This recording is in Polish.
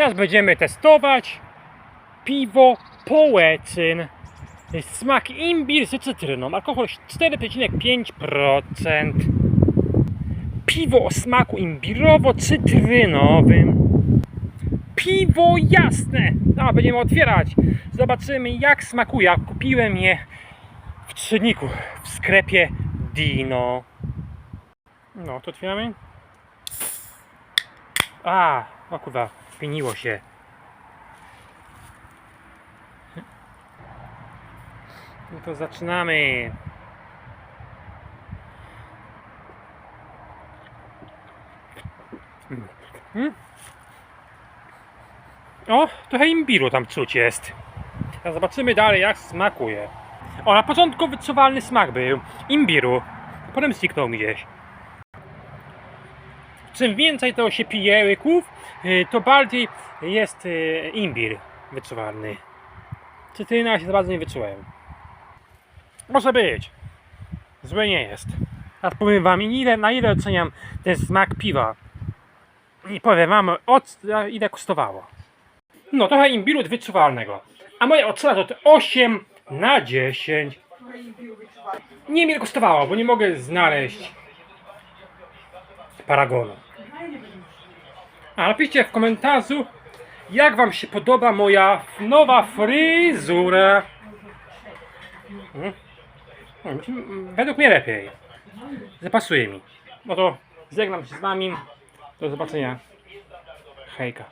Teraz będziemy testować piwo Połecyn. Smak imbir z cytryną, alkohol 4,5%. Piwo o smaku imbirowo-cytrynowym. Piwo jasne! No, będziemy otwierać. Zobaczymy jak smakuje. Kupiłem je w trzydniku w sklepie Dino. No, to otwieramy. A, o kurwa, pieniło się. No to zaczynamy. Mm. O, trochę imbiru tam czuć jest. Teraz zobaczymy dalej jak smakuje. O, na początku wyczuwalny smak był imbiru. Potem zniknął gdzieś. Czym więcej to się pije łyków, y, to bardziej jest y, imbir wyczuwalny. Cytryna się za bardzo nie wyczułem. Może być. Złe nie jest. Teraz powiem wam ile, na ile oceniam ten smak piwa. I powiem wam od, ile kosztowało. No trochę imbiru wyczuwalnego. A moja ocena to 8 na 10. Nie wiem ile kosztowało, bo nie mogę znaleźć paragonu. A napiszcie w komentarzu, jak wam się podoba moja nowa fryzura. Hmm? Hmm, Według mnie lepiej. Zapasuje mi. No to żegnam się z wami. Do zobaczenia. Hejka.